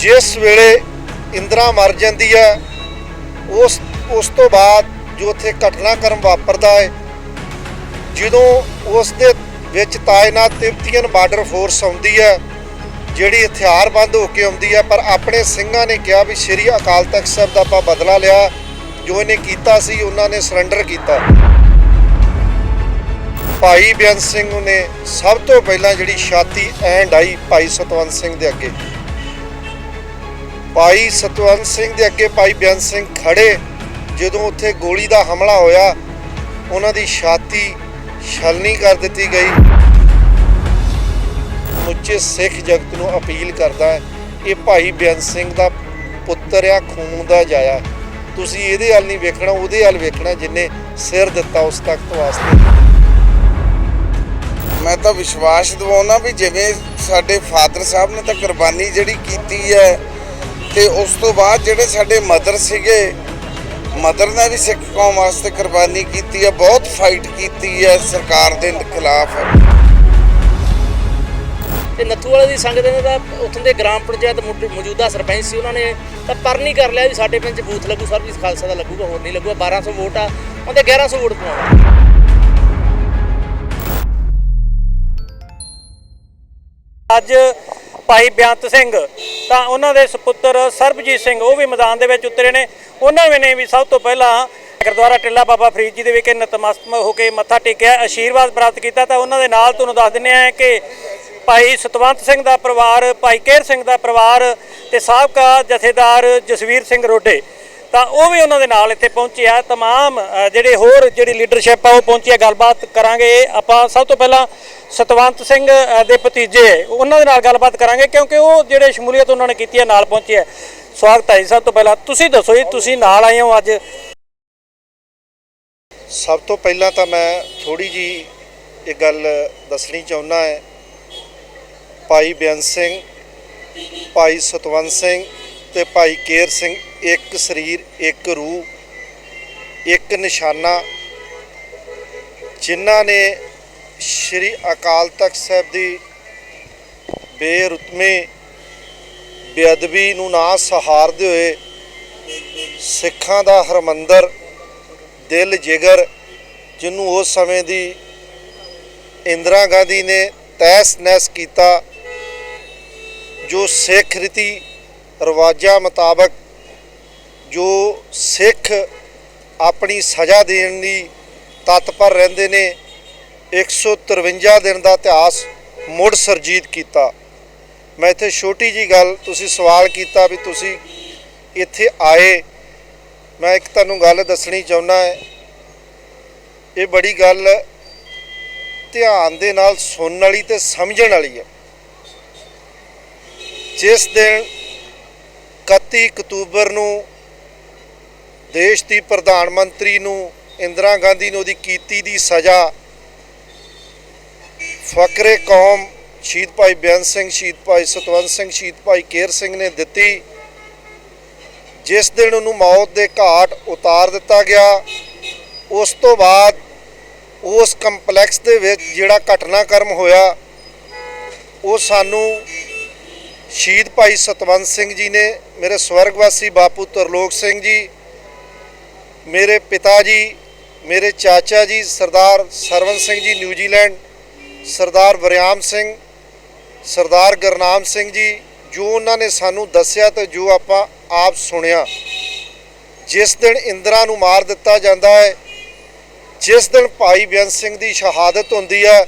ਜਿਸ ਵੇਲੇ ਇੰਦਰਾ ਮਰ ਜਾਂਦੀ ਹੈ, ਉਸ ਉਸ ਤੋਂ ਬਾਅਦ ਜੋ ਉੱਥੇ ਘਟਨਾਕ੍ਰਮ ਵਾਪਰਦਾ ਹੈ, ਜਦੋਂ ਉਸ ਦੇ ਵਿੱਚ ਤਾਇਨਾਤ ਤਿਬਤੀਅਨ ਬਾਰਡਰ ਫੋਰਸ ਆਉਂਦੀ ਹੈ, ਜਿਹੜੀ ਹਥਿਆਰਬੰਦ ਹੋ ਕੇ ਆਉਂਦੀ ਹੈ, ਪਰ ਆਪਣੇ ਸਿੰਘਾਂ ਨੇ ਕਿਹਾ ਵੀ ਸ੍ਰੀ ਅਕਾਲ ਤਖਤ ਸਾਹਿਬ ਦਾ ਆਪਾਂ ਬਦਲਾ ਲਿਆ, ਜੋ ਇਹਨੇ ਕੀਤਾ ਸੀ, ਉਹਨਾਂ ਨੇ ਸਰੈਂਡਰ ਕੀਤਾ। ਭਾਈ ਬੇਅੰਤ ਸਿੰਘ ਨੇ ਸਭ ਤੋਂ ਪਹਿਲਾਂ ਜਿਹੜੀ ਛਾਤੀ ਐਂਡ ਆਈ ਭਾਈ ਸਤਵੰਤ ਸਿੰਘ ਦੇ ਅੱਗੇ ਭਾਈ ਸਤਵੰਤ ਸਿੰਘ ਦੇ ਅੱਗੇ ਭਾਈ ਬੇਅੰਤ ਸਿੰਘ ਖੜੇ ਜਦੋਂ ਉੱਥੇ ਗੋਲੀ ਦਾ ਹਮਲਾ ਹੋਇਆ, ਉਹਨਾਂ ਦੀ ਛਾਤੀ ਛਲਨੀ ਕਰ ਦਿੱਤੀ ਗਈ। ਮੁੱਚੇ ਸਿੱਖ ਜਗਤ ਨੂੰ ਅਪੀਲ ਕਰਦਾ ਹੈ, ਇਹ ਭਾਈ ਬੇਅੰਤ ਸਿੰਘ ਦਾ ਪੁੱਤਰ ਆ, ਖੂਨ ਦਾ ਜਾਇਆ। ਤੁਸੀਂ ਇਹਦੇ ਵੱਲ ਨਹੀਂ ਵੇਖਣਾ, ਉਹਦੇ ਵੱਲ ਵੇਖਣਾ ਜਿਨੇ ਸਿਰ ਦਿੱਤਾ ਉਸ ਤਖਤ ਵਾਸਤੇ। ਮੈਂ ਤਾਂ ਵਿਸ਼ਵਾਸ ਦਿਵਾਉਣਾ ਵੀ ਜਿਵੇਂ ਸਾਡੇ ਫਾਦਰ ਸਾਹਿਬ ਨੇ ਤਾਂ ਕੁਰਬਾਨੀ ਜਿਹੜੀ ਕੀਤੀ ਹੈ ਤੇ ਉਸ ਤੋਂ ਬਾਅਦ ਜਿਹੜੇ ਸਾਡੇ ਮਦਰ ਸੀਗੇ, ਮਦਰ ਨੇ ਵੀ ਸਿੱਖ ਕੌਮ ਵਾਸਤੇ ਕੁਰਬਾਨੀ ਕੀਤੀ ਹੈ, ਬਹੁਤ ਫਾਈਟ ਕੀਤੀ ਹੈ ਸਰਕਾਰ ਦੇ ਖਿਲਾਫ। ਤੇ ਨੱਥੂ ਦੀ ਸੰਗਤ ਨੇ ਤਾਂ ਉੱਥੋਂ ਦੇ ਗ੍ਰਾਮ ਪੰਚਾਇਤ ਮੌਜੂਦਾ ਸਰਪੰਚ ਸੀ, ਉਹਨਾਂ ਨੇ ਤਾਂ ਪਰਨੀ ਕਰ ਲਿਆ ਵੀ ਸਾਡੇ ਪਿੰਡ 'ਚ ਬੂਥ ਲੱਗੂ ਸਰਵਿਸ ਖਾਲਸਾ ਦਾ ਲੱਗੂਗਾ, ਹੋਰ ਨਹੀਂ ਲੱਗੂਗਾ 1200 ਵੋਟ ਆ ਉਹਦੇ 1100 ਵੋਟ ਪਾਉਣਾ। ਅੱਜ ਭਾਈ ਬੇਅੰਤ ਸਿੰਘ। ਤਾਂ ਉਹਨਾਂ ਦੇ ਸੁਪੁੱਤਰ ਸਰਬਜੀਤ ਸਿੰਘ, ਉਹ ਵੀ ਮੈਦਾਨ ਦੇ ਵਿੱਚ ਉਤਰੇ ਨੇ। ਉਹਨਾਂ ਵੀ ਨੇ ਵੀ ਸਭ ਤੋਂ ਪਹਿਲਾਂ ਗੁਰਦੁਆਰਾ ਟਿੱਲਾ ਬਾਬਾ ਫਰੀਦ ਜੀ ਦੇ ਵਿਖੇ ਨਤਮਸਤਕ ਹੋ ਕੇ ਮੱਥਾ ਟੇਕਿਆ ਆਸ਼ੀਰਵਾਦ ਪ੍ਰਾਪਤ ਕੀਤਾ। ਤਾਂ ਉਹਨਾਂ ਦੇ ਨਾਲ ਤੁਹਾਨੂੰ ਦੱਸ ਦਿੰਦੇ ਆ ਕਿ ਭਾਈ ਸਤਵੰਤ ਸਿੰਘ ਦਾ ਪਰਿਵਾਰ, ਭਾਈ ਕੇਰ ਸਿੰਘ ਦਾ ਪਰਿਵਾਰ ਤੇ ਸਾਬਕਾ ਜਥੇਦਾਰ ਜਸਵੀਰ ਸਿੰਘ ਰੋਡੇ। ਤਾਂ ਉਹ ਵੀ ਉਹਨਾਂ ਦੇ ਨਾਲ ਇੱਥੇ ਪਹੁੰਚੇ ਆ तमाम ਅ, ਜਿਹੜੇ ਹੋਰ ਜਿਹੜੀ ਲੀਡਰਸ਼ਿਪ ਆ ਉਹ ਪਹੁੰਚੀ ਆ ਗੱਲਬਾਤ ਕਰਾਂਗੇ ਆਪਾਂ ਸਭ ਤੋਂ ਪਹਿਲਾਂ ਸਤਵੰਤ ਸਿੰਘ ਅ, ਦੇ ਭਤੀਜੇ ਉਹਨਾਂ ਦੇ ਨਾਲ ਗੱਲਬਾਤ ਕਰਾਂਗੇ ਕਿਉਂਕਿ ਉਹ ਜਿਹੜੇ ਸ਼ਮੂਲੀਅਤ ਉਹਨਾਂ ਨੇ ਕੀਤੀ ਹੈ ਨਾਲ ਪਹੁੰਚੇ ਆ ਸਵਾਗਤ ਹੈ ਜੀ ਸਭ ਤੋਂ ਪਹਿਲਾਂ ਤੁਸੀਂ ਦੱਸੋ ਜੀ ਤੁਸੀਂ ਨਾਲ ਆਏ ਹੋ ਅੱਜ ਸਭ ਤੋਂ ਪਹਿਲਾਂ ਤਾਂ ਮੈਂ ਥੋੜੀ ਜੀ ਇਹ ਗੱਲ ਦੱਸਣੀ ਚਾਹੁੰਦਾ ਹੈ ਭਾਈ ਬੇਅੰਤ ਸਿੰਘ ਭਾਈ ਸਤਵੰਤ ਸਿੰਘ ਤੇ ਭਾਈ ਕੇਰ ਸਿੰਘ ਇੱਕ ਸਰੀਰ, ਇੱਕ ਰੂਹ, ਇੱਕ ਨਿਸ਼ਾਨਾ, ਜਿਨ੍ਹਾਂ ਨੇ ਸ਼੍ਰੀ ਅਕਾਲ ਤਖਤ ਸਾਹਿਬ ਦੀ ਬੇਰੁਤਮੇ, ਬੇਅਦਬੀ ਨੂੰ ਨਾ ਸਹਾਰਦੇ ਹੋਏ ਸਿੱਖਾਂ ਦਾ ਹਰਮੰਦਰ, ਦਿਲ ਜਿਗਰ, ਜਿਹਨੂੰ ਉਸ ਸਮੇਂ ਦੀ ਇੰਦਰਾ ਗਾਂਧੀ ਨੇ ਤੈਸ ਨੈਸ ਕੀਤਾ, ਜੋ ਸਿੱਖ ਰੀਤੀ ਰਿਵਾਜਾਂ ਮੁਤਾਬਕ ਜੋ ਸਿੱਖ ਆਪਣੀ ਸਜ਼ਾ ਦੇਣ ਦੀ ਤਤਪਰ ਰਹਿੰਦੇ ਨੇ 153 ਦਿਨ ਦਾ ਇਤਿਹਾਸ ਮੁੜ ਸਰਜੀਤ ਕੀਤਾ। ਮੈਂ ਇੱਥੇ ਛੋਟੀ ਜੀ ਗੱਲ ਤੁਸੀਂ ਸਵਾਲ ਕੀਤਾ ਵੀ ਤੁਸੀਂ ਇੱਥੇ ਆਏ। ਮੈਂ ਇੱਕ ਤੁਹਾਨੂੰ ਗੱਲ ਦੱਸਣੀ ਚਾਹੁੰਦਾ ਹੈ। ਇਹ ਬੜੀ ਗੱਲ ਧਿਆਨ ਦੇ ਨਾਲ ਸੁਣਨ ਵਾਲੀ ਤੇ ਸਮਝਣ ਵਾਲੀ ਹੈ। ਜਿਸ ਦਿਨ 31 ਅਕਤੂਬਰ ਨੂੰ ਦੇਸ਼ ਦੀ ਪ੍ਰਧਾਨ ਮੰਤਰੀ ਨੂੰ ਇੰਦਰਾ ਗਾਂਧੀ ਨੂੰ ਉਹਦੀ ਕੀਤੀ ਦੀ ਸਜ਼ਾ। ਫਕਰੇ ਕੌਮ ਸ਼ਹੀਦ ਭਾਈ ਬੇਅੰਤ ਸਿੰਘ, ਸ਼ਹੀਦ ਭਾਈ ਸਤਵੰਤ ਸਿੰਘ, ਸ਼ਹੀਦ ਭਾਈ ਕੇਰ ਸਿੰਘ ਨੇ ਦਿੱਤੀ। ਜਿਸ ਦਿਨ ਉਹਨੂੰ ਮੌਤ ਦੇ ਘਾਟ ਉਤਾਰ ਦਿੱਤਾ ਗਿਆ, ਉਸ ਤੋਂ ਬਾਅਦ ਉਸ ਕੰਪਲੈਕਸ ਦੇ ਵਿੱਚ ਜਿਹੜਾ ਘਟਨਾਕ੍ਰਮ ਹੋਇਆ, ਉਹ ਸਾਨੂੰ ਸ਼ਹੀਦ ਭਾਈ ਸਤਵੰਤ ਸਿੰਘ ਜੀ ਨੇ, ਮੇਰੇ ਸਵਰਗਵਾਸੀ ਬਾਪੂ ਤਰਲੋਕ ਸਿੰਘ ਜੀ, ਮੇਰੇ ਪਿਤਾ ਜੀ, ਮੇਰੇ ਚਾਚਾ ਜੀ, ਸਰਦਾਰ ਸਰਵਨ ਸਿੰਘ ਜੀ, ਨਿਊਜ਼ੀਲੈਂਡ, ਸਰਦਾਰ ਵਰਿਆਮ ਸਿੰਘ, ਸਰਦਾਰ ਗੁਰਨਾਮ ਸਿੰਘ ਜੀ, ਜੋ ਉਹਨਾਂ ਨੇ ਸਾਨੂੰ ਦੱਸਿਆ ਤੇ ਜੋ ਆਪਾਂ ਆਪ ਸੁਣਿਆ। ਜਿਸ ਦਿਨ ਇੰਦਰਾ ਨੂੰ ਮਾਰ ਦਿੱਤਾ ਜਾਂਦਾ ਹੈ, ਜਿਸ ਦਿਨ ਭਾਈ ਬੇਅੰਤ ਸਿੰਘ ਦੀ ਸ਼ਹਾਦਤ ਹੁੰਦੀ ਹੈ,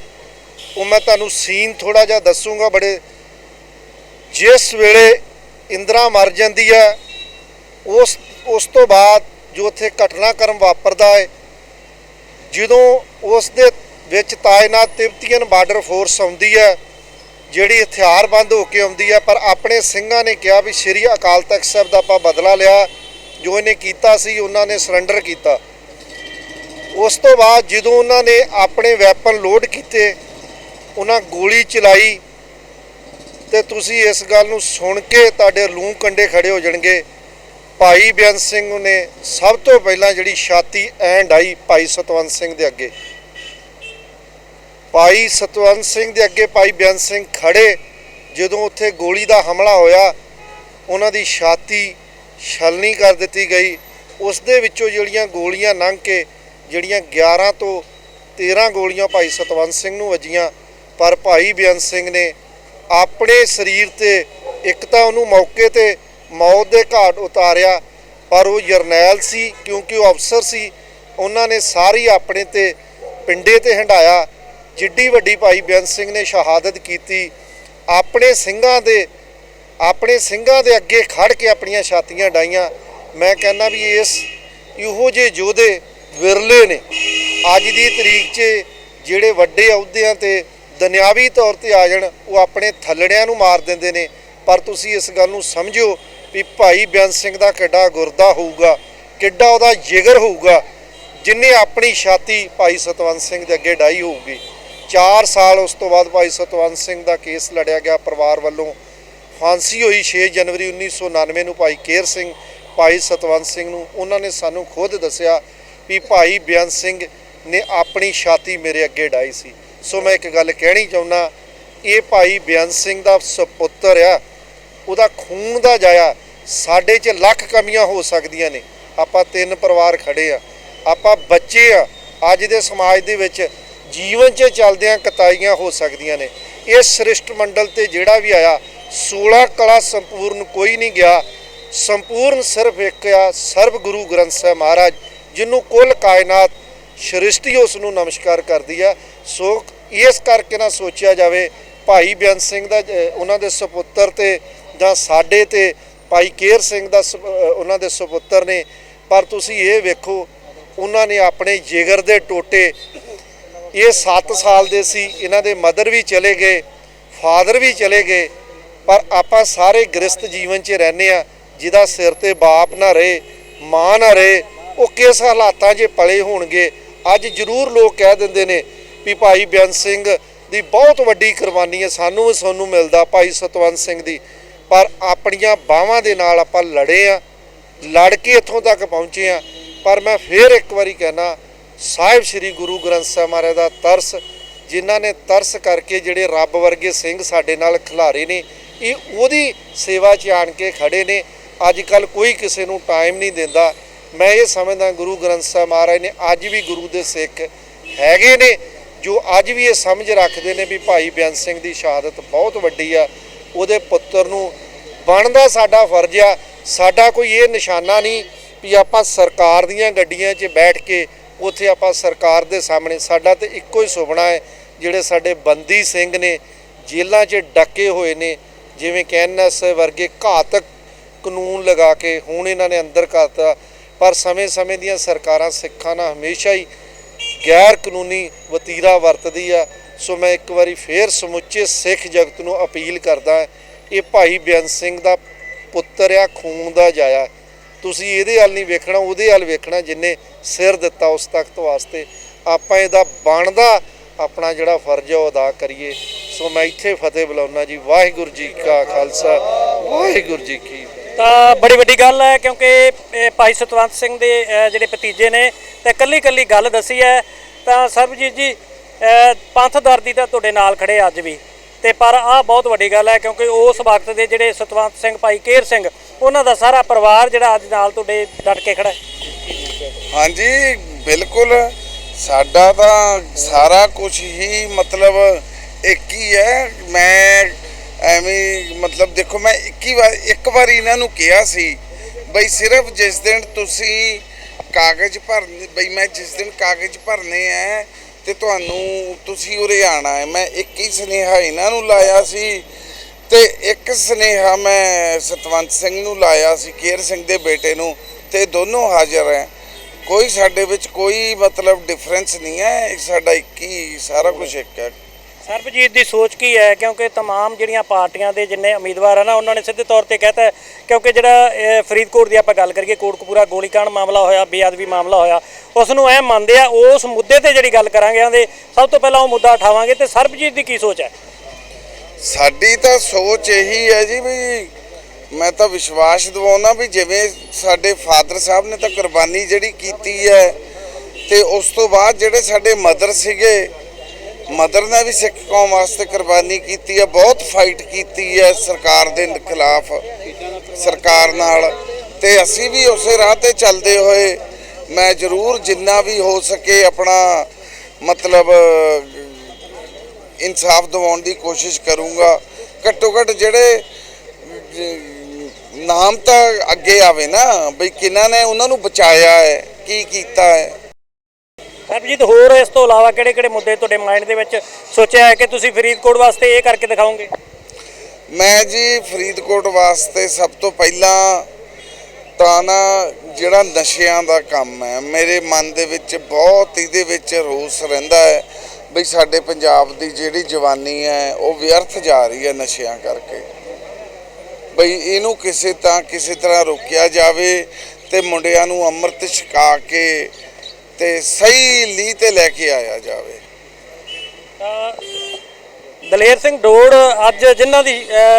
ਉਹ ਮੈਂ ਤੁਹਾਨੂੰ ਸੀਨ ਥੋੜਾ ਜਿਹਾ ਦੱਸੂਗਾ ਬੜੇ ਜਿਸ ਵੇਲੇ ਇੰਦਰਾ ਮਰ ਜਾਂਦੀ ਹੈ, ਉਸ ਉਸ ਤੋਂ ਬਾਅਦ ਜੋ ਉੱਥੇ ਘਟਨਾਕ੍ਰਮ ਵਾਪਰਦਾ ਹੈ, ਜਦੋਂ ਉਸ ਦੇ ਵਿੱਚ ਤਾਇਨਾਤ ਤਿਬਤੀਅਨ ਬਾਰਡਰ ਫੋਰਸ ਆਉਂਦੀ ਹੈ, ਜਿਹੜੀ ਹਥਿਆਰਬੰਦ ਹੋ ਕੇ ਆਉਂਦੀ ਹੈ, ਪਰ ਆਪਣੇ ਸਿੰਘਾਂ ਨੇ ਕਿਹਾ ਵੀ ਸ੍ਰੀ ਅਕਾਲ ਤਖਤ ਸਾਹਿਬ ਦਾ ਆਪਾਂ ਬਦਲਾ ਲਿਆ, ਜੋ ਇਹਨੇ ਕੀਤਾ ਸੀ, ਉਹਨਾਂ ਨੇ ਸਰੈਂਡਰ ਕੀਤਾ। ਉਸ ਤੋਂ ਬਾਅਦ ਜਦੋਂ ਉਹਨਾਂ ਨੇ ਆਪਣੇ ਵੈਪਨ ਲੋਡ ਕੀਤੇ, ਉਹਨਾਂ ਗੋਲੀ ਚਲਾਈ ਤੇ ਤੁਸੀਂ ਇਸ ਗੱਲ ਨੂੰ ਸੁਣ ਕੇ ਤੁਹਾਡੇ ਲੂੰ ਕੰਡੇ ਖੜੇ ਹੋ ਜਾਣਗੇ। ਭਾਈ ਬੇਅੰਤ ਸਿੰਘ ਨੇ ਸਭ ਤੋਂ ਪਹਿਲਾਂ ਜਿਹੜੀ ਛਾਤੀ ਐਂ ਡਾਈ ਭਾਈ ਸਤਵੰਤ ਸਿੰਘ ਦੇ ਅੱਗੇ। ਭਾਈ ਸਤਵੰਤ ਸਿੰਘ ਦੇ ਅੱਗੇ ਭਾਈ ਬੇਅੰਤ ਸਿੰਘ ਖੜੇ, ਜਦੋਂ ਉੱਥੇ ਗੋਲੀ ਦਾ ਹਮਲਾ ਹੋਇਆ, ਉਹਨਾਂ ਦੀ ਛਾਤੀ ਛਲਨੀ ਕਰ ਦਿੱਤੀ ਗਈ। ਉਸ ਦੇ ਵਿੱਚੋਂ ਜਿਹੜੀਆਂ ਗੋਲੀਆਂ ਲੰਘ ਕੇ, ਜਿਹੜੀਆਂ 11 ਤੋਂ 13 ਗੋਲੀਆਂ ਭਾਈ ਸਤਵੰਤ ਸਿੰਘ ਨੂੰ ਵੱਜੀਆਂ, ਪਰ ਭਾਈ ਬੇਅੰਤ ਸਿੰਘ ਨੇ ਆਪਣੇ ਸਰੀਰ ਤੇ ਇੱਕ ਤਾਂ ਉਹਨੂੰ ਮੌਕੇ ਤੇ ਮੌਤ ਦੇ ਘਾਟ ਉਤਾਰਿਆ, ਪਰ ਉਹ ਜਰਨੈਲ ਸੀ, ਕਿਉਂਕਿ ਉਹ ਅਫਸਰ ਸੀ। ਉਹਨਾਂ ਨੇ ਸਾਰੀ ਆਪਣੇ ਤੇ ਪਿੰਡੇ ਤੇ ਹੰਡਾਇਆ ਜਿੱਡੀ ਵੱਡੀ ਭਾਈ ਬੇਅੰਤ ਸਿੰਘ ਨੇ ਸ਼ਹਾਦਤ ਕੀਤੀ। ਆਪਣੇ ਸਿੰਘਾਂ ਦੇ, ਆਪਣੇ ਸਿੰਘਾਂ ਦੇ ਅੱਗੇ ਖੜ ਕੇ ਆਪਣੀਆਂ ਛਾਤੀਆਂ ਡਾਈਆਂ। ਮੈਂ ਕਹਿੰਦਾ ਵੀ ਇਸ ਇਹੋ ਜਿਹੇ ਯੋਧੇ ਵਿਰਲੇ ਨੇ। ਅੱਜ ਦੀ ਤਰੀਕ 'ਚ ਜਿਹੜੇ ਵੱਡੇ ਅਹੁਦਿਆਂ ਤੇ ਦੁਨਿਆਵੀ ਤੌਰ ਤੇ ਆ ਜਾਣ, ਉਹ ਆਪਣੇ ਥੱਲੜਿਆਂ ਨੂੰ ਮਾਰ ਦਿੰਦੇ ਨੇ। ਪਰ ਤੁਸੀਂ ਇਸ ਗੱਲ ਨੂੰ ਸਮਝਿਓ ਵੀ ਭਾਈ ਬੇਅੰਤ ਸਿੰਘ ਦਾ ਕਿੱਡਾ ਗੁਰਦਾ ਹੋਊਗਾ, ਕਿੱਡਾ ਉਹਦਾ ਜਿਗਰ ਹੋਊਗਾ, ਜਿੰਨੇ ਆਪਣੀ ਛਾਤੀ ਭਾਈ ਸਤਵੰਤ ਸਿੰਘ ਦੇ ਅੱਗੇ ਡਾਈ ਹੋਊਗੀ। 4 ਸਾਲ ਉਸ ਤੋਂ ਬਾਅਦ ਭਾਈ ਸਤਵੰਤ ਸਿੰਘ ਦਾ ਕੇਸ ਲੜਿਆ ਗਿਆ ਪਰਿਵਾਰ ਵੱਲੋਂ। ਫਾਂਸੀ ਹੋਈ 6 ਜਨਵਰੀ 1999 ਨੂੰ ਭਾਈ ਕੇਰ ਸਿੰਘ, ਭਾਈ ਸਤਵੰਤ ਸਿੰਘ ਨੂੰ ਉਹਨਾਂ ਨੇ ਸਾਨੂੰ ਖੁਦ ਦੱਸਿਆ ਵੀ ਭਾਈ ਬੇਅੰਤ ਸਿੰਘ ਨੇ ਆਪਣੀ ਛਾਤੀ ਮੇਰੇ ਅੱਗੇ ਡਾਈ ਸੀ। ਸੋ ਮੈਂ ਇੱਕ ਗੱਲ ਕਹਿਣੀ ਚਾਹੁੰਦਾ, ਇਹ ਭਾਈ ਬੇਅੰਤ ਸਿੰਘ ਦਾ ਸੁਪੁੱਤਰ ਆ, ਉਹਦਾ ਖੂਨ ਦਾ ਜਾਇਆ ਸਾਡੇ 'ਚ ਲੱਖ ਕਮੀਆਂ ਹੋ ਸਕਦੀਆਂ ਨੇ। ਆਪਾਂ ਤਿੰਨ ਪਰਿਵਾਰ ਖੜੇ ਆ, ਆਪਾਂ ਬੱਚੇ ਆ, ਅੱਜ ਦੇ ਸਮਾਜ ਦੇ ਵਿੱਚ ਜੀਵਨ 'ਚ ਚੱਲਦਿਆਂ ਕਤਾਈਆਂ ਹੋ ਸਕਦੀਆਂ ਨੇ। ਇਸ ਸ੍ਰਿਸ਼ਟ ਮੰਡਲ ਤੇ ਜਿਹੜਾ ਵੀ ਆਇਆ 16 ਕਲਾ ਸੰਪੂਰਨ ਕੋਈ ਨਹੀਂ ਗਿਆ। ਸੰਪੂਰਨ ਸਿਰਫ ਇੱਕ ਆ ਸਰਬ ਗੁਰੂ ਗ੍ਰੰਥ ਸਾਹਿਬ ਮਹਾਰਾਜ, ਜਿਹਨੂੰ ਕੁੱਲ ਕਾਇਨਾਤ ਸ੍ਰਿਸ਼ਟੀ ਉਸ ਨੂੰ ਨਮਸਕਾਰ ਕਰਦੀ ਆ। ਸੋ ਇਸ ਕਰਕੇ ਨਾ ਸੋਚਿਆ ਜਾਵੇ, ਭਾਈ ਬੇਅੰਤ ਸਿੰਘ ਦਾ ਉਹਨਾਂ ਦੇ ਸੁਪੁੱਤਰ ਤੇ ਜਾਂ ਸਾਡੇ ਤੇ ਭਾਈ ਕੇਰ ਸਿੰਘ ਦਾ ਸੁ- ਉਹਨਾਂ ਦੇ ਸੁਪੁੱਤਰ ਨੇ। ਪਰ ਤੁਸੀਂ ਇਹ ਵੇਖੋ, ਉਹਨਾਂ ਨੇ ਆਪਣੇ ਜਿਗਰ ਦੇ ਟੋਟੇ, ਇਹ 7 ਸਾਲ ਦੇ ਸੀ, ਇਹਨਾਂ ਦੇ ਮਦਰ ਵੀ ਚਲੇ ਗਏ, ਫਾਦਰ ਵੀ ਚਲੇ ਗਏ। ਪਰ ਆਪਾਂ ਸਾਰੇ ਗ੍ਰਸਤ ਜੀਵਨ 'ਚ ਰਹਿੰਦੇ ਆ, ਜਿਹਦਾ ਸਿਰ ਤੇ ਬਾਪ ਨਾ ਰਹੇ, ਮਾਂ ਨਾ ਰਹੇ, ਉਹ ਕਿਸ ਹਾਲਾਤਾਂ 'ਚ ਪਲੇ ਹੋਣਗੇ ਅੱਜ ਜ਼ਰੂਰ ਲੋਕ ਕਹਿ ਦਿੰਦੇ ਨੇ ਵੀ ਭਾਈ ਬੇਅੰਤ ਸਿੰਘ ਦੀ ਬਹੁਤ ਵੱਡੀ ਕੁਰਬਾਨੀ ਹੈ, ਸਾਨੂੰ ਵੀ ਸਾਨੂੰ ਮਿਲਦਾ ਭਾਈ ਸਤਵੰਤ ਸਿੰਘ ਦੀ। ਪਰ ਆਪਣੀਆਂ ਬਾਹਾਂ ਦੇ ਨਾਲ ਆਪਾਂ ਲੜੇ ਆ ਲੜ ਕੇ ਇੱਥੋਂ ਤੱਕ ਪਹੁੰਚੇ ਆ ਪਰ ਮੈਂ ਫੇਰ ਇੱਕ ਵਾਰੀ ਕਹਿਣਾ, ਸਾਹਿਬ ਸ੍ਰੀ ਗੁਰੂ ਗ੍ਰੰਥ ਸਾਹਿਬ ਮਹਾਰਾਜ ਦਾ ਤਰਸ, ਜਿਨ੍ਹਾਂ ਨੇ ਤਰਸ ਕਰਕੇ ਜਿਹੜੇ ਰੱਬ ਵਰਗੇ ਸਿੰਘ ਸਾਡੇ ਨਾਲ ਖਿਲਾਰੇ ਨੇ, ਇਹ ਉਹਦੀ ਸੇਵਾ 'ਚ ਆਣ ਕੇ ਖੜੇ ਨੇ। ਅੱਜ ਕੱਲ ਕੋਈ ਕਿਸੇ ਨੂੰ ਟਾਈਮ ਨਹੀਂ ਦਿੰਦਾ। ਮੈਂ ਇਹ ਸਮਝਦਾ ਗੁਰੂ ਗ੍ਰੰਥ ਸਾਹਿਬ ਮਹਾਰਾਜ ਨੇ ਅੱਜ ਵੀ ਗੁਰੂ ਦੇ ਸਿੱਖ ਹੈਗੇ ਨੇ, ਜੋ ਅੱਜ ਵੀ ਇਹ ਸਮਝ ਰੱਖਦੇ ਨੇ ਵੀ ਭਾਈ ਬੇਅੰਤ ਸਿੰਘ ਦੀ ਸ਼ਹਾਦਤ ਬਹੁਤ ਵੱਡੀ ਆ, ਉਹਦੇ ਪੁੱਤਰ ਨੂੰ ਬਣਦਾ ਸਾਡਾ ਫਰਜ਼ ਆ, ਸਾਡਾ ਕੋਈ ਇਹ ਨਿਸ਼ਾਨਾ ਨਹੀਂ ਵੀ ਆਪਾਂ ਸਰਕਾਰ ਦੀਆਂ ਗੱਡੀਆਂ 'ਚ ਬੈਠ ਕੇ ਉੱਥੇ ਆਪਾਂ ਸਰਕਾਰ ਦੇ ਸਾਹਮਣੇ, ਸਾਡਾ ਤੇ ਇੱਕੋ ਹੀ ਸੁਪਨਾ ਹੈ ਜਿਹੜੇ ਸਾਡੇ ਬੰਦੀ ਸਿੰਘ ਨੇ ਜੇਲ੍ਹਾਂ 'ਚ ਡੱਕੇ ਹੋਏ ਨੇ, ਜਿਵੇਂ ਕੈਨਸ ਵਰਗੇ ਘਾਤਕ ਕਾਨੂੰਨ ਲਗਾ ਕੇ ਹੁਣ ਇਹਨਾਂ ਨੇ ਅੰਦਰ ਕਰਤਾ ਪਰ ਸਮੇਂ-ਸਮੇਂ ਦੀਆਂ ਸਰਕਾਰਾਂ ਸਿੱਖਾਂ ਨਾਲ ਹਮੇਸ਼ਾ ਹੀ ਗੈਰ ਕਾਨੂੰਨੀ ਵਤੀਰਾ ਵਰਤਦੀ ਆ। ਸੋ ਮੈਂ ਇੱਕ ਵਾਰੀ ਫੇਰ ਸਮੁੱਚੇ ਸਿੱਖ ਜਗਤ ਨੂੰ ਅਪੀਲ ਕਰਦਾ ਇਹ ਭਾਈ ਬੇਅੰਤ ਸਿੰਘ ਦਾ ਪੁੱਤਰ ਆ, ਖੂਨ ਦਾ ਜਾਇਆ। ਤੁਸੀਂ ਇਹਦੇ ਵੱਲ ਨਹੀਂ ਵੇਖਣਾ, ਉਹਦੇ ਵੱਲ ਵੇਖਣਾ ਜਿਨੇ ਸਿਰ ਦਿੱਤਾ ਉਸ ਤਖਤ ਵਾਸਤੇ। ਆਪਾਂ ਇਹਦਾ ਬਣਦਾ, ਆਪਣਾ ਜਿਹੜਾ ਫਰਜ਼ ਹੈ ਉਹ ਅਦਾ ਕਰੀਏ। ਸੋ ਮੈਂ ਇੱਥੇ ਫਤਿਹ ਬੁਲਾਉਣਾ ਜੀ। ਵਾਹਿਗੁਰੂ ਜੀ ਕਾ ਖਾਲਸਾ, ਵਾਹਿਗੁਰੂ ਜੀ ਕੀ ਤਾਂ ਬੜੀ ਵੱਡੀ ਗੱਲ ਹੈ ਕਿਉਂਕਿ ਭਾਈ ਸਤਵੰਤ ਸਿੰਘ ਦੇ ਜਿਹੜੇ ਭਤੀਜੇ ਨੇ, ਤੇ ਕੱਲੀ ਕੱਲੀ ਗੱਲ ਦੱਸੀ ਹੈ। ਤਾਂ ਸਰਬਜੀਤ ਜੀ ਪੰਥ ਦਰਦੀ ਤਾਂ ਤੁਹਾਡੇ ਨਾਲ ਖੜੇ ਅੱਜ ਵੀ। ਤੇ ਪਰ ਆਹ ਬਹੁਤ ਵੱਡੀ ਗੱਲ ਹੈ ਕਿਉਂਕਿ ਉਸ ਵਕਤ ਦੇ ਜਿਹੜੇ ਸਤਵੰਤ ਸਿੰਘ, ਭਾਈ ਕੇਰ ਸਿੰਘ, ਉਹਨਾਂ ਦਾ ਸਾਰਾ ਪਰਿਵਾਰ ਜਿਹੜਾ ਅੱਜ ਨਾਲ ਤੁਹਾਡੇ ਡਟ ਕੇ ਖੜਾ ਹੈ। ਹਾਂਜੀ, ਬਿਲਕੁਲ। ਸਾਡਾ ਤਾਂ ਸਾਰਾ ਕੁਝ ਹੀ ਮਤਲਬ ਇੱਕ ਹੀ ਹੈ। ਮੈਂ ਐਵੇਂ ਮਤਲਬ ਦੇਖੋ ਮੈਂ ਇੱਕ ਹੀ ਵਾਰ ਇੱਕ ਵਾਰ ਇਹਨਾਂ ਨੂੰ ਕਿਹਾ ਸੀ, ਬਈ ਸਿਰਫ ਜਿਸ ਦਿਨ ਤੁਸੀਂ ਕਾਗਜ਼ ਭਰਨੇ ਬਈ ਮੈਂ ਜਿਸ ਦਿਨ ਕਾਗਜ਼ ਭਰਨੇ ਆ ਤੇ ਤੁਹਾਨੂੰ ਤੁਸੀਂ ਉਰੇ ਆਣਾ ਹੈ। ਮੈਂ ਇੱਕ ਹੀ ਸੁਨੇਹਾ ਇਹਨਾਂ ਨੂੰ ਲਾਇਆ ਸੀ ਤੇ ਇੱਕ ਸੁਨੇਹਾ ਮੈਂ ਸਤਵੰਤ ਸਿੰਘ ਨੂੰ ਲਾਇਆ ਸੀ ਕੇਰ ਸਿੰਘ ਦੇ ਬੇਟੇ ਨੂੰ ਤੇ ਦੋਨੋਂ ਹਾਜ਼ਰ ਹੈ। ਕੋਈ ਸਾਡੇ ਵਿੱਚ ਕੋਈ ਮਤਲਬ ਡਿਫਰੈਂਸ ਨਹੀਂ ਹੈ। ਸਾਡਾ ਇੱਕ ਹੀ ਸਾਰਾ ਕੁਝ ਇੱਕ ਹੈ। ਸਰਬਜੀਤ ਦੀ ਸੋਚ ਕੀ ਹੈ? ਕਿਉਂਕਿ तमाम ਜਿਹੜੀਆਂ ਪਾਰਟੀਆਂ ਦੇ ਜਿੰਨੇ ਉਮੀਦਵਾਰ ਆ ਨਾ, ਉਹਨਾਂ ਨੇ ਸਿੱਧੇ ਤੌਰ ਤੇ ਕਹਿਤਾ ਕਿਉਂਕਿ ਜਿਹੜਾ ਫਰੀਦਕੋਟ ਦੀ ਆਪਾਂ ਗੱਲ ਕਰੀਏ, ਕੋਟਕਪੂਰਾ ਗੋਲੀकांड ਮਾਮਲਾ ਹੋਇਆ, ਬੇਅਦਬੀ ਮਾਮਲਾ ਹੋਇਆ, ਉਸ ਨੂੰ ਇਹ ਮੰਨਦੇ ਆ, ਉਸ ਮੁੱਦੇ ਤੇ ਜਿਹੜੀ ਗੱਲ ਕਰਾਂਗੇ, ਉਹਦੇ ਸਭ ਤੋਂ ਪਹਿਲਾਂ ਉਹ ਮੁੱਦਾ ਉਠਾਵਾਂਗੇ, ਤੇ ਸਰਬਜੀਤ ਦੀ ਕੀ ਸੋਚ ਹੈ? ਸਾਡੀ ਤਾਂ ਸੋਚ ਇਹੀ ਹੈ ਜੀ ਵੀ ਮੈਂ ਤਾਂ ਵਿਸ਼ਵਾਸ ਦਿਵਾਉਣਾ ਵੀ ਜਿਵੇਂ ਸਾਡੇ ਫਾਦਰ ਸਾਹਿਬ ਨੇ ਤਾਂ ਕੁਰਬਾਨੀ ਜਿਹੜੀ ਕੀਤੀ ਹੈ, ਤੇ ਉਸ ਤੋਂ ਬਾਅਦ ਜਿਹੜੇ ਸਾਡੇ ਮਦਰ ਸੀਗੇ ਮਦਰ ਨੇ ਵੀ ਸਿੱਖ ਕੌਮ ਵਾਸਤੇ ਕੁਰਬਾਨੀ ਕੀਤੀ ਹੈ, ਬਹੁਤ ਫਾਈਟ ਕੀਤੀ ਹੈ ਸਰਕਾਰ ਦੇ ਖਿਲਾਫ, ਸਰਕਾਰ ਨਾਲ। ਤੇ ਅਸੀਂ ਵੀ ਉਸੇ ਰਾਹ ਤੇ ਚੱਲਦੇ ਹੋਏ ਮੈਂ ਜ਼ਰੂਰ ਜਿੰਨਾ ਵੀ ਹੋ ਸਕੇ ਆਪਣਾ ਮਤਲਬ, ਇਨਸਾਫ ਦਿਵਾਉਣ ਦੀ ਕੋਸ਼ਿਸ਼ ਕਰੂੰਗਾ। ਘੱਟੋ ਘੱਟ ਜਿਹੜੇ ਨਾਮ ਤਾਂ ਅੱਗੇ ਆਵੇ ਨਾ, ਬਈ ਕਿਹਨਾਂ ਨੇ ਉਹਨਾਂ ਨੂੰ ਬਚਾਇਆ ਹੈ, ਕੀ ਕੀਤਾ ਹੈ। ਸਰਬਜੀਤ ਹੋਰ ਇਸ ਤੋਂ ਇਲਾਵਾ ਕਿਹੜੇ ਕਿਹੜੇ ਮੁੱਦੇ ਤੁਹਾਡੇ ਮਾਈਂਡ ਦੇ ਵਿੱਚ ਸੋਚਿਆ ਹੈ ਕਿ ਤੁਸੀਂ ਫਰੀਦਕੋਟ ਵਾਸਤੇ ਇਹ ਕਰਕੇ ਦਿਖਾਓਗੇ? ਮੈਂ ਜੀ ਫਰੀਦਕੋਟ ਵਾਸਤੇ ਸਭ ਤੋਂ ਪਹਿਲਾਂ ਤਾਂ ਨਾ ਜਿਹੜਾ ਨਸ਼ਿਆਂ ਦਾ ਕੰਮ ਹੈ, ਮੇਰੇ ਮਨ ਦੇ ਵਿੱਚ ਬਹੁਤ ਇਹਦੇ ਵਿੱਚ ਰੋਸ ਰਹਿੰਦਾ ਹੈ ਬਈ ਸਾਡੇ ਪੰਜਾਬ ਦੀ ਜਿਹੜੀ ਜਵਾਨੀ ਹੈ, ਉਹ ਵਿਅਰਥ ਜਾ ਰਹੀ ਹੈ ਨਸ਼ਿਆਂ ਕਰਕੇ। ਬਈ ਇਹਨੂੰ ਕਿਸੇ ਤਾਂ ਕਿਸੇ ਤਰ੍ਹਾਂ ਰੋਕਿਆ ਜਾਵੇ ਤੇ ਮੁੰਡਿਆਂ ਨੂੰ ਅੰਮ੍ਰਿਤ ਛਕਾ ਕੇ ਤੇ ਸਹੀ ਲੀ ਤੇ ਲੈ ਕੇ ਆਇਆ ਜਾਵੇ। ਤਾਂ ਦਲੇਰ ਸਿੰਘ ਡੋੜ ਅੱਜ ਜਿਨ੍ਹਾਂ ਦੀ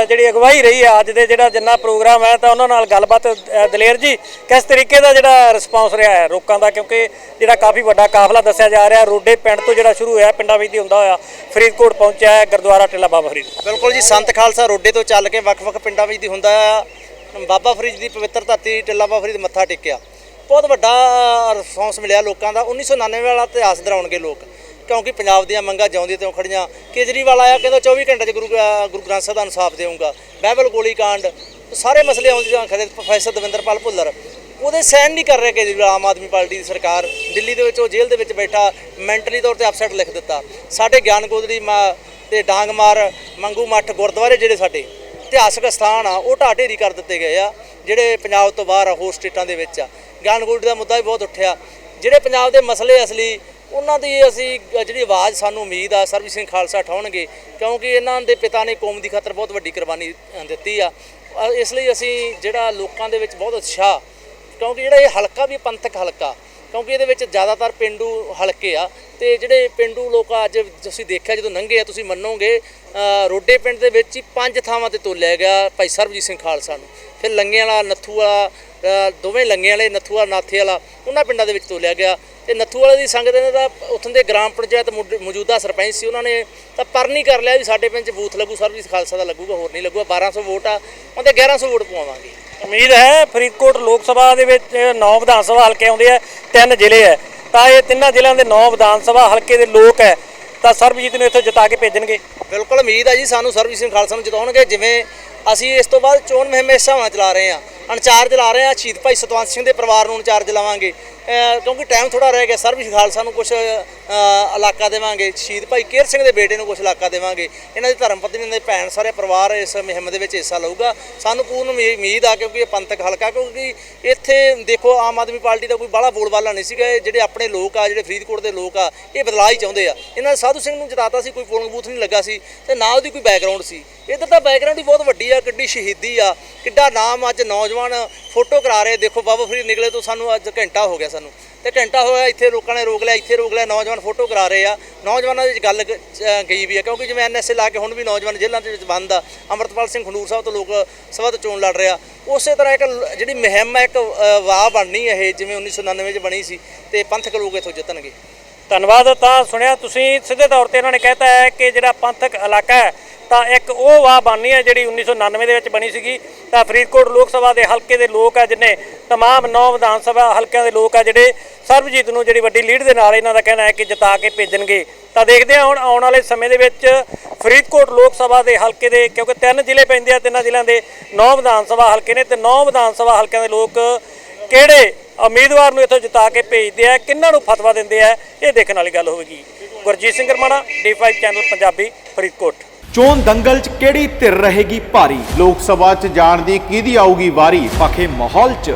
ਜਿਹੜੀ ਅਗਵਾਈ ਰਹੀ ਹੈ ਅੱਜ ਦੇ ਜਿਹੜਾ ਜਿੰਨਾ ਪ੍ਰੋਗਰਾਮ ਹੈ ਤਾਂ ਉਹਨਾਂ ਨਾਲ ਗੱਲਬਾਤ ਦਲੇਰ ਜੀ ਕਿਸ ਤਰੀਕੇ ਦਾ ਜਿਹੜਾ ਰਿਸਪਾਂਸ ਰਿਹਾ ਹੈ ਲੋਕਾਂ ਦਾ? ਕਿਉਂਕਿ ਜਿਹੜਾ ਕਾਫੀ ਵੱਡਾ ਕਾਫਲਾ ਦੱਸਿਆ ਜਾ ਰਿਹਾ ਰੋਡੇ ਪਿੰਡ ਤੋਂ ਜਿਹੜਾ ਸ਼ੁਰੂ ਹੋਇਆ ਪਿੰਡਾਂ ਵਿੱਚ ਦੀ ਹੁੰਦਾ ਹੋਇਆ ਫਰੀਦਕੋਟ ਪਹੁੰਚਿਆ ਹੈ ਗੁਰਦੁਆਰਾ ਟਿੱਲਾ ਬਾਬਾ ਫਰੀਦ। ਬਿਲਕੁਲ ਜੀ ਸੰਤ ਖਾਲਸਾ ਰੋਡੇ ਤੋਂ ਚੱਲ ਕੇ ਵੱਖ-ਵੱਖ ਪਿੰਡਾਂ ਵਿੱਚ ਦੀ ਹੁੰਦਾ ਆ। ਬਾਬਾ ਫਰੀਦ ਦੀ ਪਵਿੱਤਰ ਧਰਤੀ ਟਿੱਲਾ ਬਾਬਾ ਫਰੀਦ ਮੱਥਾ ਟੇਕਿਆ। ਬਹੁਤ ਵੱਡਾ ਰਿਸਪੌਂਸ ਮਿਲਿਆ ਲੋਕਾਂ ਦਾ। 1999 ਵਾਲਾ ਇਤਿਹਾਸ ਦਰਾਉਣਗੇ ਲੋਕ, ਕਿਉਂਕਿ ਪੰਜਾਬ ਦੀਆਂ ਮੰਗਾਂ ਜਿਉਂਦੀਆਂ ਤੇ ਖੜੀਆਂ। ਕੇਜਰੀਵਾਲ ਆਇਆ, ਕਹਿੰਦਾ 24 ਘੰਟੇ 'ਚ ਗੁਰੂ ਗੁਰੂ ਗ੍ਰੰਥ ਸਾਹਿਬ ਦਾ ਇਨਸਾਫ ਦੇਵਾਂਗਾ ਬਹਿਬਲ ਗੋਲੀ ਸਾਰੇ ਮਸਲੇ ਆਉਂਦੇ ਜਾਂ ਖੜੇ ਪ੍ਰੋਫੈਸਰ ਦਵਿੰਦਰਪਾਲ ਭੁੱਲਰ। ਉਹਦੇ ਸਹਿਣ ਨਹੀਂ ਕਰ ਰਿਹਾ ਕੇਜਰੀਵਾਲ ਆਮ ਆਦਮੀ ਪਾਰਟੀ ਦੀ ਸਰਕਾਰ। ਦਿੱਲੀ ਦੇ ਵਿੱਚ ਉਹ ਜੇਲ੍ਹ ਦੇ ਵਿੱਚ ਬੈਠਾ, ਮੈਂਟਲੀ ਤੌਰ ਤੇ ਅਪਸੈਟ ਲਿਖ ਦਿੱਤਾ। ਸਾਡੇ ਗਿਆਨ ਗੋਦੜੀ ਮਾ ਤੇ ਡਾਂਗ ਮਾਰ, ਮੰਗੂ ਮੱਠ ਗੁਰਦੁਆਰੇ ਜਿਹੜੇ ਸਾਡੇ। ਇਤਿਹਾਸਕ ਸਥਾਨ ਆ, ਉਹ ਢਾਹ ਢੇਰੀ ਕਰ ਦਿੱਤੇ ਗਏ ਆ, ਜਿਹੜੇ ਪੰਜਾਬ ਤੋਂ ਬਾਹਰ ਆ, ਹੋਰ ਸਟੇਟਾਂ ਦੇ ਵਿੱਚ ਆ। ਗਿਆਨ ਗੋਲਡੀ ਦਾ ਮੁੱਦਾ ਵੀ ਬਹੁਤ ਉੱਠਿਆ। ਜਿਹੜੇ ਪੰਜਾਬ ਦੇ ਮਸਲੇ ਅਸਲੀ, ਉਹਨਾਂ ਦੀ ਅਸੀਂ ਜਿਹੜੀ ਆਵਾਜ਼ ਸਾਨੂੰ ਉਮੀਦ ਆ, ਸਰਬਜੀਤ ਸਿੰਘ ਖਾਲਸਾ ਉਠਾਉਣਗੇ, ਕਿਉਂਕਿ ਇਹਨਾਂ ਦੇ ਪਿਤਾ ਨੇ ਕੌਮ ਦੀ ਖਾਤਰ ਬਹੁਤ ਵੱਡੀ ਕੁਰਬਾਨੀ ਦਿੱਤੀ ਆ। ਇਸ ਲਈ ਅਸੀਂ ਜਿਹੜਾ ਲੋਕਾਂ ਦੇ ਵਿੱਚ ਬਹੁਤ ਉਤਸ਼ਾਹ, ਕਿਉਂਕਿ ਜਿਹੜਾ ਇਹ ਹਲਕਾ ਵੀ ਪੰਥਕ ਹਲਕਾ ਕਿਉਂਕਿ ਇਹਦੇ ਵਿੱਚ ਜ਼ਿਆਦਾਤਰ ਪਿੰਡੂ ਹਲਕੇ ਆ ਤੇ ਜਿਹੜੇ ਪਿੰਡੂ ਲੋਕ ਅੱਜ ਤੁਸੀਂ ਦੇਖਿਆ ਜਦੋਂ ਲੰਘੇ ਆ, ਤੁਸੀਂ ਮੰਨੋਗੇ ਰੋਡੇ ਪਿੰਡ ਦੇ ਵਿੱਚ ਹੀ ਪੰਜ ਥਾਵਾਂ ਤੇ ਤੋਲਿਆ ਗਿਆ ਭਾਈ ਸਰਬਜੀਤ ਸਿੰਘ ਖਾਲਸਾ ਨੂੰ। ਫਿਰ ਲੰਗਿਆਂ ਵਾਲਾ ਨੱਥੂ ਵਾਲਾ ਦੋਵੇਂ ਲੰਗਿਆਂ ਵਾਲੇ ਨੱਥੂ ਵਾਲਾ ਨਾਥੇ ਵਾਲਾ ਉਹਨਾਂ ਪਿੰਡਾਂ ਦੇ ਵਿੱਚ ਤੋਲਿਆ ਗਿਆ। ਤੇ ਨੱਥੂ ਵਾਲੇ ਦੀ ਸੰਗਤ ਨੇ ਤਾਂ ਉੱਥੋਂ ਦੇ ਗ੍ਰਾਮ ਪੰਚਾਇਤ ਮੁੱਢ- ਮੌਜੂਦਾ ਸਰਪੰਚ ਸੀ, ਉਹਨਾਂ ਨੇ ਤਾਂ ਪਰਨੀ ਕਰ ਲਿਆ ਵੀ ਸਾਡੇ ਪਿੰਡ 'ਚ ਬੂਥ ਲੱਗੂ ਸਰਬਜੀਤ ਖਾਲਸਾ ਦਾ ਲੱਗੂਗਾ, ਹੋਰ ਨਹੀਂ ਲੱਗੂਗਾ 1200 ਵੋਟ ਆ, ਉਹਦੇ 1100 ਵੋਟ ਪਵਾਵਾਂਗੇ। ਉਮੀਦ ਹੈ ਫਰੀਦਕੋਟ ਲੋਕ ਸਭਾ ਦੇ ਵਿੱਚ 9 ਵਿਧਾਨ ਸਭਾ ਹਲਕੇ ਆਉਂਦੇ ਆ, ਤਿੰਨ ਜ਼ਿਲ੍ਹੇ ਹੈ ਤਾਂ ਇਹ ਤਿੰਨਾਂ ਜ਼ਿਲ੍ਹਿਆਂ ਦੇ 9 ਵਿਧਾਨ ਸਭਾ ਹਲਕੇ ਦੇ ਲੋਕ ਹੈ। ਤਾਂ ਸਰਬਜੀਤ ਨੂੰ ਇੱਥੋਂ ਜਿਤਾ ਕੇ ਭੇਜਣਗੇ। ਬਿਲਕੁਲ ਉਮੀਦ ਹੈ ਜੀ ਸਾਨੂੰ ਸਰਬਜੀਤ ਸਿੰਘ ਖਾਲਸਾ ਨੂੰ ਜਿਤਾਉਣਗੇ। ਜਿਵੇਂ ਅਸੀਂ ਇਸ ਤੋਂ ਬਾਅਦ ਚੋਣ ਮੁਹਿੰਮ ਇਸ ਹਿਸਾਬ ਨਾਲ ਚਲਾ ਰਹੇ ਹਾਂ ਅਨਚਾਰਜ ਲਾ ਰਹੇ ਹਾਂ, ਸ਼ਹੀਦ ਭਾਈ ਸਤਵੰਤ ਸਿੰਘ ਦੇ ਪਰਿਵਾਰ ਨੂੰ ਅਨਚਾਰਜ ਲਾਵਾਂਗੇ ਕਿਉਂਕਿ ਟਾਈਮ ਥੋੜਾ ਰਹਿ ਗਿਆ, ਸਰਬਜੀਤ ਖਾਲਸਾ ਨੂੰ ਕੁਝ ਇਲਾਕਾ ਦੇਵਾਂਗੇ। ਸ਼ਹੀਦ ਭਾਈ ਕੇਰ ਸਿੰਘ ਦੇ ਬੇਟੇ ਨੂੰ ਕੁਝ ਇਲਾਕਾ ਦੇਵਾਂਗੇ। ਇਹਨਾਂ ਦੀ ਧਰਮ ਪਤਨੀ ਦੇ ਭੈਣ, ਸਾਰੇ ਪਰਿਵਾਰ ਇਸ ਮੁਹਿੰਮ ਦੇ ਵਿੱਚ ਹਿੱਸਾ ਲਊਗਾ। ਸਾਨੂੰ ਪੂਰਨ ਉਮੀਦ ਆ ਕਿਉਂਕਿ ਇਹ ਪੰਥਕ ਹਲਕਾ, ਕਿਉਂਕਿ ਇੱਥੇ ਦੇਖੋ ਆਮ ਆਦਮੀ ਪਾਰਟੀ ਦਾ ਕੋਈ ਬਾਹਲਾ ਬੋਲਬਾਲਾ ਨਹੀਂ ਸੀਗਾ। ਇਹ ਜਿਹੜੇ ਆਪਣੇ ਲੋਕ ਆ, ਜਿਹੜੇ ਫਰੀਦਕੋਟ ਦੇ ਲੋਕ ਆ, ਇਹ ਬਦਲਾਅ ਹੀ ਚਾਹੁੰਦੇ ਆ। ਇਹਨਾਂ ਨੇ ਸਾਧੂ ਸਿੰਘ ਨੂੰ ਜਿਤਾਤਾ ਸੀ, ਕੋਈ ਪੋਲਿੰਗ ਬੂਥ ਨਹੀਂ ਲੱਗਾ ਸੀ ਤੇ ਨਾ ਉਹਦੀ ਕੋਈ ਬੈਕਗ੍ਰਾਉਂਡ ਸੀ। ਇੱਧਰ ਤਾਂ ਬੈਕਗ੍ਰਾਉਂਡ ਹੀ ਬਹੁਤ ਵੱਡੀ ਆ, ਕਿੱਡੀ ਸ਼ਹੀਦੀ ਆ, ਕਿੱਡਾ ਨਾਮ ਅੱਜ ਨੌਜਵਾਨ ਫੋਟੋ ਕਰਾ ਰਹੇ ਦੇਖੋ ਬਾਬਾ ਫਰੀਦ ਨਿਕਲੇ ਤੋਂ ਸਾਨੂੰ ਅੱਜ ਘੰਟਾ ਹੋ ਗਿਆ ਸਾਨੂੰ। ਤੇ ਘੰਟਾ ਹੋਇਆ, ਇੱਥੇ ਲੋਕਾਂ ਨੇ ਰੋਕ ਲਿਆ, ਇੱਥੇ ਰੋਕ ਲਿਆ, ਨੌਜਵਾਨ ਫੋਟੋ ਕਰਾ ਰਹੇ ਆ। ਨੌਜਵਾਨਾਂ ਦੇ ਵਿੱਚ ਗੱਲ ਗਈ ਵੀ ਆ, ਕਿਉਂਕਿ ਜਿਵੇਂ ਐਨਐਸਏ ਲਾ ਕੇ ਹੁਣ ਵੀ ਨੌਜਵਾਨ ਜੇਲ੍ਹਾਂ ਦੇ ਵਿੱਚ ਬੰਦ ਆ। ਅਮਰਤਪਾਲ ਸਿੰਘ ਖੰਡੂਰ ਸਾਹਿਬ ਤੋਂ ਲੋਕ ਸਭਾ ਤੋਂ ਚੋਣ ਲੜ ਰਿਹਾ ਉਸੇ ਤਰ੍ਹਾਂ ਇੱਕ ਜਿਹੜੀ ਮੁਹਿੰਮ ਹੈ ਇੱਕ ਵਾਹ ਬਣਨੀ ਇਹ, ਜਿਵੇਂ 1999 ਚ ਬਣੀ ਸੀ ਤੇ ਪੰਥਕ ਲੋਕ ਇੱਥੋਂ ਜਿੱਤਣਗੇ। ਧੰਨਵਾਦ ਤਾਂ ਸੁਣਿਆ ਤੁਸੀਂ ਸਿੱਧੇ ਤੌਰ ਤੇ ਇਹਨਾਂ ਨੇ ਕਹਿਤਾ ਹੈ ਕਿ ਜਿਹੜਾ ਪੰਥਕ ਇਲਾਕਾ ਹੈ ਤਾਂ ਇੱਕ ਉਹ ਵਾਹ ਬਣਨੀ ਹੈ ਜਿਹੜੀ 1999 ਦੇ ਵਿੱਚ ਬਣੀ ਸੀਗੀ ਤਾਂ ਫਰੀਦਕੋਟ ਲੋਕ ਸਭਾ ਦੇ ਹਲਕੇ ਦੇ ਲੋਕ ਆ ਜਿਨੇ तमाम ਨੌ ਵਿਧਾਨ ਸਭਾ ਹਲਕਿਆਂ ਦੇ ਲੋਕ ਆ ਜਿਹੜੇ ਸਰਬਜੀਤ ਨੂੰ ਜਿਹੜੀ ਵੱਡੀ ਲੀਡ ਦੇ ਨਾਲ ਇਹਨਾਂ ਦਾ ਕਹਿਣਾ ਹੈ ਕਿ ਜਿਤਾ ਕੇ ਭੇਜਣਗੇ ਤਾਂ ਦੇਖਦੇ ਹਾਂ ਹੁਣ ਆਉਣ ਵਾਲੇ ਸਮੇਂ ਦੇ ਵਿੱਚ ਫਰੀਦਕੋਟ ਲੋਕ ਸਭਾ ਦੇ ਹਲਕੇ ਦੇ ਕਿਉਂਕਿ ਤਿੰਨ ਜ਼ਿਲ੍ਹੇ ਪੈਂਦੇ ਆ ਤਿੰਨਾਂ ਜ਼ਿਲ੍ਹਿਆਂ ਦੇ ਨੌ ਵਿਧਾਨ ਸਭਾ ਹਲਕੇ ਨੇ ਤੇ ਨੌ ਵਿਧਾਨ ਸਭਾ ਹਲਕਿਆਂ ਦੇ ਲੋਕ ਕਿਹੜੇ ਉਮੀਦਵਾਰ ਨੂੰ ਇੱਥੋਂ ਜਿਤਾ ਕੇ ਭੇਜਦੇ ਆ ਕਿੰਨਾਂ ਨੂੰ ਫਤਵਾ ਦਿੰਦੇ ਆ, ਇਹ ਦੇਖਣ ਵਾਲੀ ਗੱਲ ਹੋਵੇਗੀ। Gurjeet Singh Ramana D five channel Punjabi, Faridkot. ਚੋਣ ਦੰਗਲ 'ਚ ਕਿਹੜੀ ਧਿਰ ਰਹੇਗੀ ਭਾਰੀ? ਲੋਕ ਸਭਾ 'ਚ ਜਾਣ ਦੀ ਕਿਹਦੀ ਆਊਗੀ ਵਾਰੀ? ਪਖੇ ਮਾਹੌਲ 'ਚ।